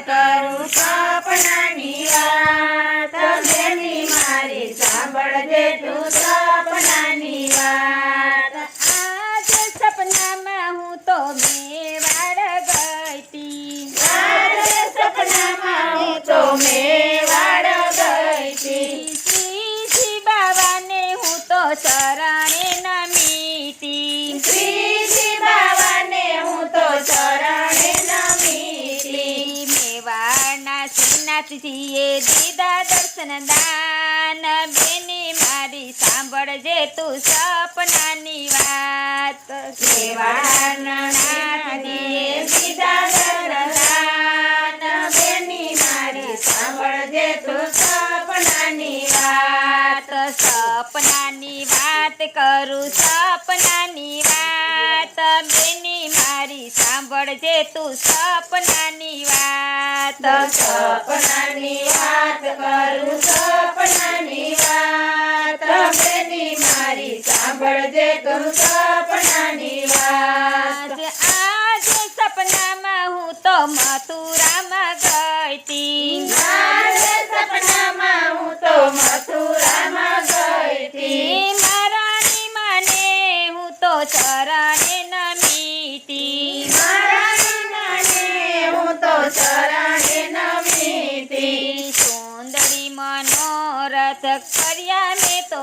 કરું સપનાની વાત. બેની મારી સાંભળજે તું સપનાની વાત. આજે સપનામાં હું તો મેવાડ ગઈ આજ સપનામાં હું તો મેવાડ ગઈ હતી શ્રીજી હું તો શરણે શ્રીનાથજીએ દીધા દર્શન દાન. બેની મારી સાંભળજે તું સપનાની વાત. મેવાડના તું સપનાની વાત સપનાની વાત કરું સપનાની વાત. બેની મારી સાંભળજે તું સપનાની વાત. આજે સપનામાં હું તો મથુરામાં મનોરથ કર્યા મેં તો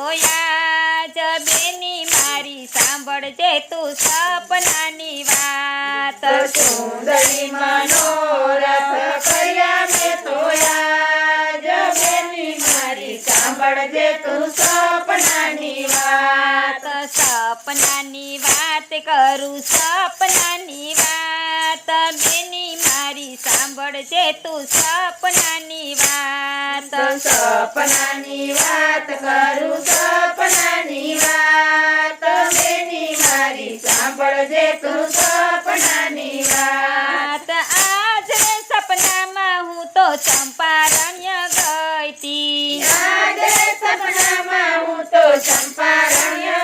બેની મારી સાંભળજે તું સપનાની વાત. સુંદરી મનોરથ કર્યા મેં તો યાદ બેની મારી સાંભળજે તું સપનાની વાત. સપનાની વાત કરું સપનાની વાત. બેની મારી સાંભળજે તું સપનાની વાત સપનાની વાત કરું સપનાની વાત. બેની મારી સાંભળજે તું સપનાની વાત. આજે સપનામાં હું તો ચંપારણ્ય ગઈ તી. આજે સપનામાં હું તો ચંપારણ્ય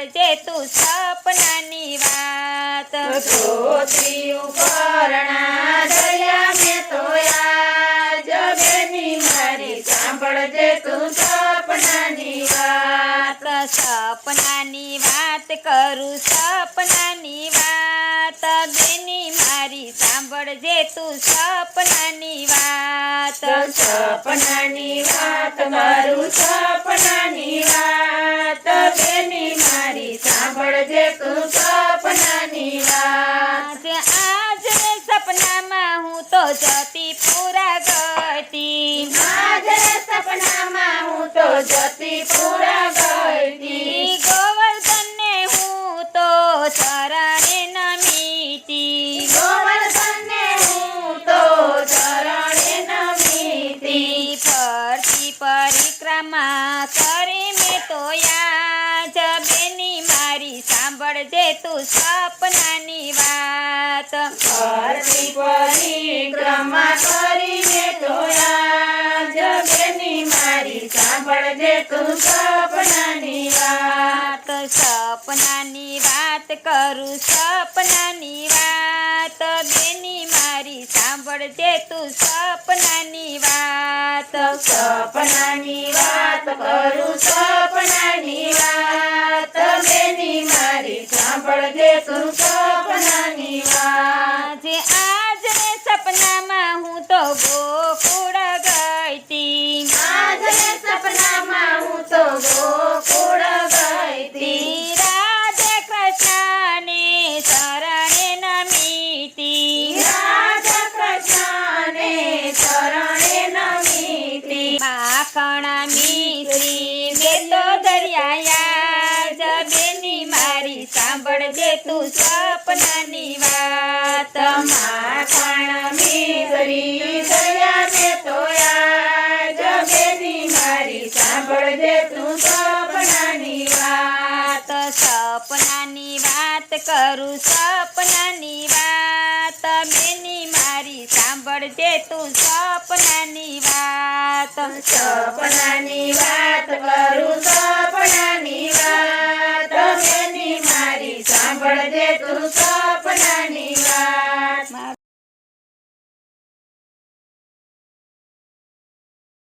તું સપનાની વાત. ધોતી ઉપરણા દયા મેં તો યાદ બેની મારી. સાંભળજે તું સપનાની વાત. સપનાની વાત કરું સપનાની વાત. બેની મારી સાંભળજે તું સપનાની વાત. સપનાની વાત મારું સપનાની વાત. જતી પૂરા ગતી સપનામાં હું તો જતી પૂરા ગતી ગોવર્ધન ને હું તો ચરણે નમીતી। ગોવર્ધનને હું તો ચરણે નમીતી। ફરતી પરિક્રમા કરી મેં તો યા જબેની મારી સાંભળજે તું સપનાની વાત। ફરતી પરિક્રમા કરીને તો આજ મારી સાંભળજે તું સપનાની વાત. સપનાની વાત કરું સપનાની વાત. બેની મારી સાંભળજે તું સપનાની વાત. સપનાની વાત કરું સપનાની વાત. સાંભળજે તું સપનાની વાત. જે આજ ને સપનામાં હું તો ગોકુળ ગઈતી આજ ને સપનામાં હું તો ગોકુળ મારી સાંભળજે તું સપનાની વાત. માખણ મીસરી દયા ને તો યાદ. બેની મારી સાંભળજે તું સપનાની વાત. સપનાની વાત કરું સપનાની વાત. બેની મારી સાંભળજે તું સપનાની વાત. સપનાની વાત કરું સપનાની વાત.